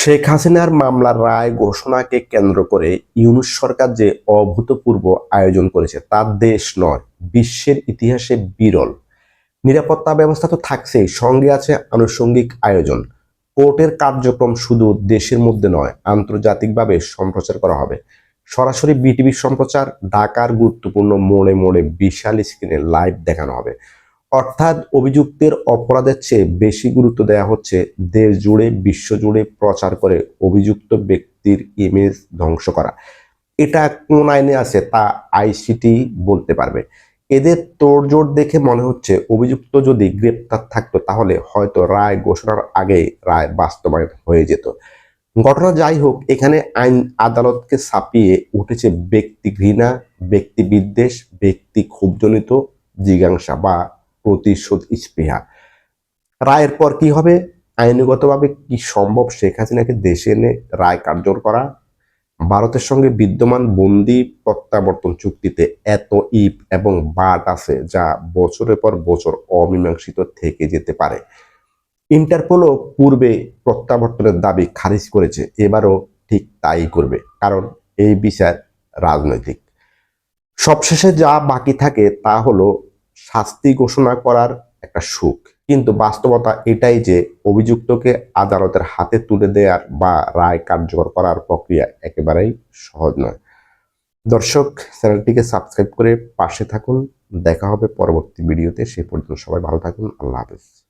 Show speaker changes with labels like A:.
A: শেখ হাসিনার মামলার রায় ঘোষণাকে কেন্দ্র করে ইউনুস সরকার যে অভূতপূর্ব আয়োজন করেছে, তা দেশ নয়, বিশ্বের ইতিহাসে বিরল। নিরাপত্তা ব্যবস্থা তো থাকছেই, সঙ্গে আছে আনুষঙ্গিক আয়োজন। কোর্টের কার্যক্রম শুধু দেশের মধ্যে নয়, আন্তর্জাতিকভাবে সম্প্রচার করা হবে। সরাসরি বিটিভি সম্প্রচার, ঢাকার গুরুত্বপূর্ণ মোড়ে মোড়ে বিশাল স্ক্রিনে লাইভ দেখানো হবে। অর্থাৎ অভিযুক্তের অপরাধের চেয়ে বেশি গুরুত্ব দেওয়া হচ্ছে দেশ জুড়ে বিশ্ব জুড়ে প্রচার করে অভিযুক্ত ব্যক্তির ইমেজ ধ্বংস করা। এটা কোন আইনে আছে তা আইসিটি বলতে পারবে। এদের তোড়জোড় দেখে মনে হচ্ছে অভিযুক্ত যদি গ্রেপ্তার থাকতো তাহলে হয়তো রায় ঘোষণার আগে রায় বাস্তবায়ন হয়ে যেত। ঘটনা যাই হোক, এখানে আইন আদালতকে ছাপিয়ে উঠেছে ব্যক্তি ঘৃণা, ব্যক্তি বিদ্বেষ, ব্যক্তি ক্ষোভজনিত, জিজ্ঞাসা বা প্রতিশোধ স্পৃহা রায়ের পর কি হবে? আইনগতভাবে কি সম্ভব? শেখ হাসিনাকে দেশে এনে রায় কার্যকর করা? ভারতের সঙ্গে বিদ্যমান বন্দি প্রত্যাবর্তন চুক্তিতে এত ইপ এবং বাট আছে যা বছরের পর বছর অমীমাংসিত থেকে যেতে পারে। ইন্টারপোলও পূর্বে প্রত্যাবর্তনের দাবি খারিজ করেছে, এবারও ঠিক তাই করবে, কারণ এই বিচার রাজনৈতিক। সবশেষে যা বাকি থাকে তা হলো শাস্তি ঘোষণা করার একটা সুখ। কিন্তু বাস্তবতা এটাই যে অভিযুক্তকে আদালতের হাতে তুলে দেওয়ার বা রায় কার্যকর করার প্রক্রিয়া একেবারেই সহজ নয়। দর্শক, চ্যানেলটিকে সাবস্ক্রাইব করে পাশে থাকুন। দেখা হবে পরবর্তী ভিডিওতে। সে পর্যন্ত সবাই ভালো থাকুন। আল্লাহ হাফেজ।